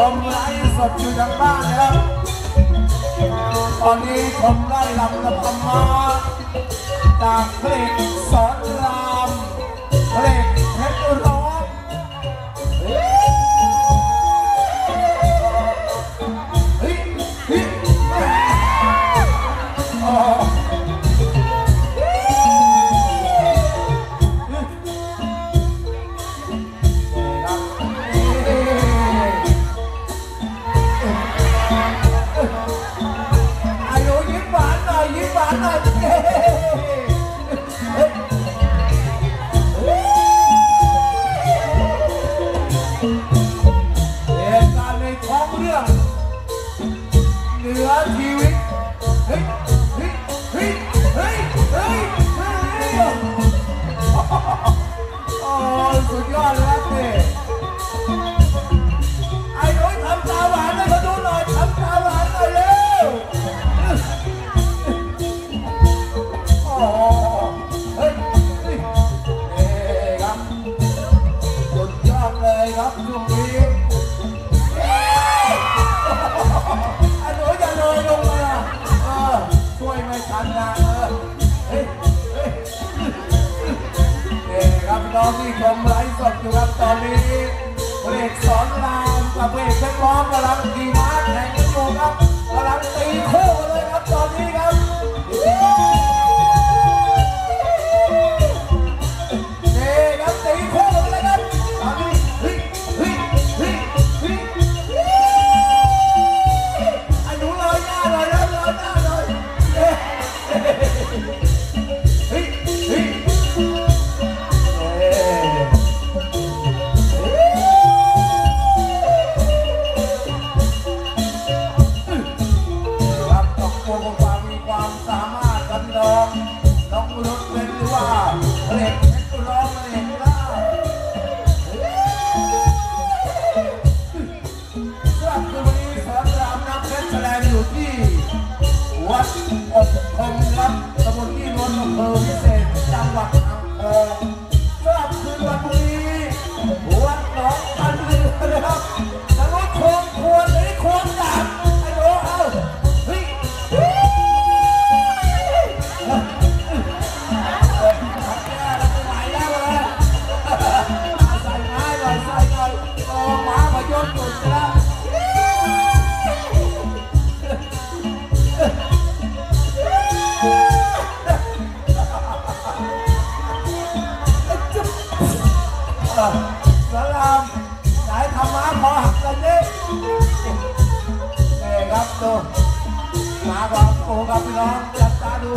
รับพี่น้องที่ชมไล่สดอยู่ทางบ้านนะครับ ตอนนี้ผมไล่ลำกับธรรมะจากเพลงสอนราม ชื่อ เหนือชีวิตเฮ้ยเฮ้ย เฮ้ย เฮ้ย เฮ้ย เฮ้ยโอ้สุดยอดเลยครับนี่ไอ้นุ่ยทำตาหวานให้เขาดูหน่อยทำตาหวานหน่อยเร็วโอ้เฮ้ยเฮ้ยเอ้ครับสุดยอดเลยครับช่วงนี้ ครับน้องที่ชมไลฟ์สดอยู่ครับตอนนี้เพลงสอนรามกับเพลงเพชรร้องกำลังดีม้าแข่งกันอยู่ครับ ครับดูมาครับโอ้ครับพี่น้องจับตาดู